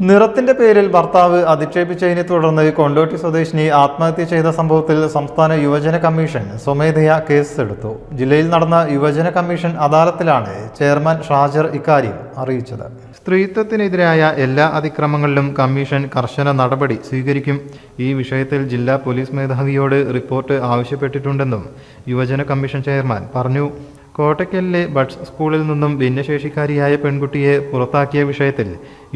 നിറത്തിന്റെ പേരിൽ ഭർത്താവ് അധിക്ഷേപിച്ചതിനെ തുടർന്ന് കൊണ്ടോട്ടി സ്വദേശിനി ആത്മഹത്യ ചെയ്ത സംഭവത്തിൽ സംസ്ഥാന യുവജന കമ്മീഷൻ സ്വമേധയാ കേസെടുത്തു. ജില്ലയിൽ നടന്ന യുവജന കമ്മീഷൻ അദാലത്തിലാണ് ചെയർമാൻ ഷാജർ ഇക്കാര്യം അറിയിച്ചത്. സ്ത്രീത്വത്തിനെതിരായ എല്ലാ അതിക്രമങ്ങളിലും കമ്മീഷൻ കർശന നടപടി സ്വീകരിക്കും. ഈ വിഷയത്തിൽ ജില്ലാ പോലീസ് മേധാവിയോട് റിപ്പോർട്ട് ആവശ്യപ്പെട്ടിട്ടുണ്ടെന്നും യുവജന കമ്മീഷൻ ചെയർമാൻ പറഞ്ഞു. കോട്ടയ്ക്കലിലെ ബഡ്സ് സ്കൂളിൽ നിന്നും ഭിന്നശേഷിക്കാരിയായ പെൺകുട്ടിയെ പുറത്താക്കിയ വിഷയത്തിൽ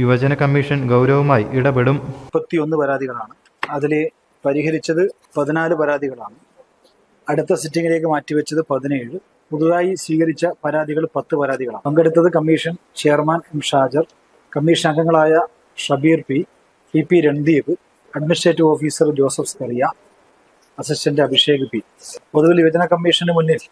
യുവജന കമ്മീഷൻ ഗൗരവമായി ഇടപെടും. മുപ്പത്തിയൊന്ന് പരാതികളാണ്. അതിൽ പരിഹരിച്ചത് പതിനാല് പരാതികളാണ്. അടുത്ത സിറ്റിംഗിലേക്ക് മാറ്റിവെച്ചത് പതിനേഴ്. പുതുതായി സ്വീകരിച്ച പരാതികൾ പത്ത് പരാതികളാണ്. പങ്കെടുത്തത് commission chairman M Shajar commission അംഗങ്ങളായ Shabeer P P P Randeep administrative officer Joseph Scaria assistant Abhishek P. പൊതുവിൽ യുവജന കമ്മീഷന് മുന്നിൽ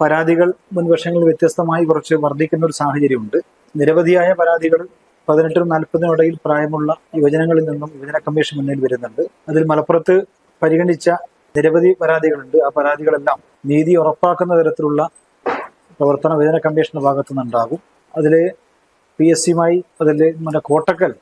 പരാതികൾ മുൻ വർഷങ്ങളിൽ വ്യത്യസ്തമായി കുറച്ച് വർദ്ധിക്കുന്ന ഒരു സാഹചര്യമുണ്ട്. നിരവധിയായ പരാതികൾ പതിനെട്ടിനും നാൽപ്പതിനും ഇടയിൽ പ്രായമുള്ള യുവജനങ്ങളിൽ നിന്നും യുവജന കമ്മീഷൻ മുന്നിൽ വരുന്നുണ്ട്. അതിൽ മലപ്പുറത്ത് പരിഗണിച്ച നിരവധി പരാതികളുണ്ട്. ആ പരാതികളെല്ലാം നീതി ഉറപ്പാക്കുന്ന തരത്തിലുള്ള പ്രവർത്തന യുവജന കമ്മീഷന്റെ ഭാഗത്തു നിന്നുണ്ടാകും. അതിൽ പി എസ് സിയുമായി അതിൽ നമ്മുടെ കോട്ടക്കൽ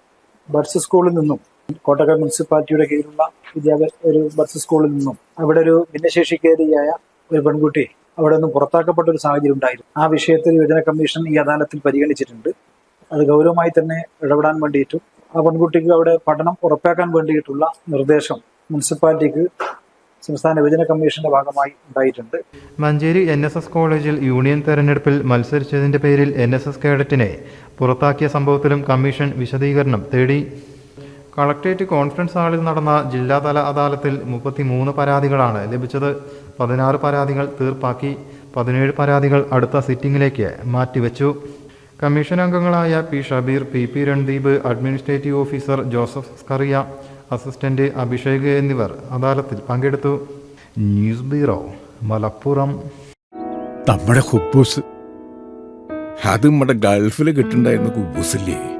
ബഡ്സ് സ്കൂളിൽ നിന്നും കോട്ടക്കൽ മുനിസിപ്പാലിറ്റിയുടെ കീഴിലുള്ള വിദ്യാഭ്യാസ ഒരു ബഡ്സ് സ്കൂളിൽ നിന്നും അവിടെ ഒരു ഭിന്നശേഷിക്കേരിയായ ഒരു പെൺകുട്ടി അവിടെ നിന്ന് പുറത്താക്കപ്പെട്ട ഒരു സാഹചര്യം ഉണ്ടായിരുന്നു. ആ വിഷയത്തിൽ യുവജന കമ്മീഷൻ ഈ അദാലത്തിൽ പരിഗണിച്ചിട്ടുണ്ട്. അത് ഗൗരവമായി തന്നെ ഇടപെടാൻ വേണ്ടിയിട്ടും ആ പെൺകുട്ടിക്ക് അവിടെ പഠനം ഉറപ്പാക്കാൻ വേണ്ടിയിട്ടുള്ള നിർദ്ദേശം മുനിസിപ്പാലിറ്റിക്ക് സംസ്ഥാന യുവജന കമ്മീഷന്റെ ഭാഗമായി ഉണ്ടായിട്ടുണ്ട്. മഞ്ചേരി എൻ എസ് എസ് കോളേജിൽ യൂണിയൻ തെരഞ്ഞെടുപ്പിൽ മത്സരിച്ചതിന്റെ പേരിൽ എൻ എസ് എസ് കേഡറ്റിനെ പുറത്താക്കിയ സംഭവത്തിലും കമ്മീഷൻ വിശദീകരണം തേടി കളക്ട്രേറ്റ് കോൺഫറൻസ് ഹാളിൽ നടന്ന ജില്ലാതല അദാലത്തിൽ മുപ്പത്തിമൂന്ന് പരാതികളാണ് ലഭിച്ചത്. പതിനാറ് പരാതികൾ തീർപ്പാക്കി പതിനേഴ് പരാതികൾ അടുത്ത സിറ്റിംഗിലേക്ക് മാറ്റിവെച്ചു. കമ്മീഷൻ അംഗങ്ങളായ P Shabeer P P Randeep administrative officer Joseph Scaria assistant Abhishek എന്നിവർ അദാലത്തിൽ പങ്കെടുത്തു. News bureau Malappuram. നമ്മുടെ ഹുബൂസ്. അത് നമ്മുടെ ഗൾഫിൽ കിട്ടുണ്ടായിരുന്ന കുബൂസില്ലേ?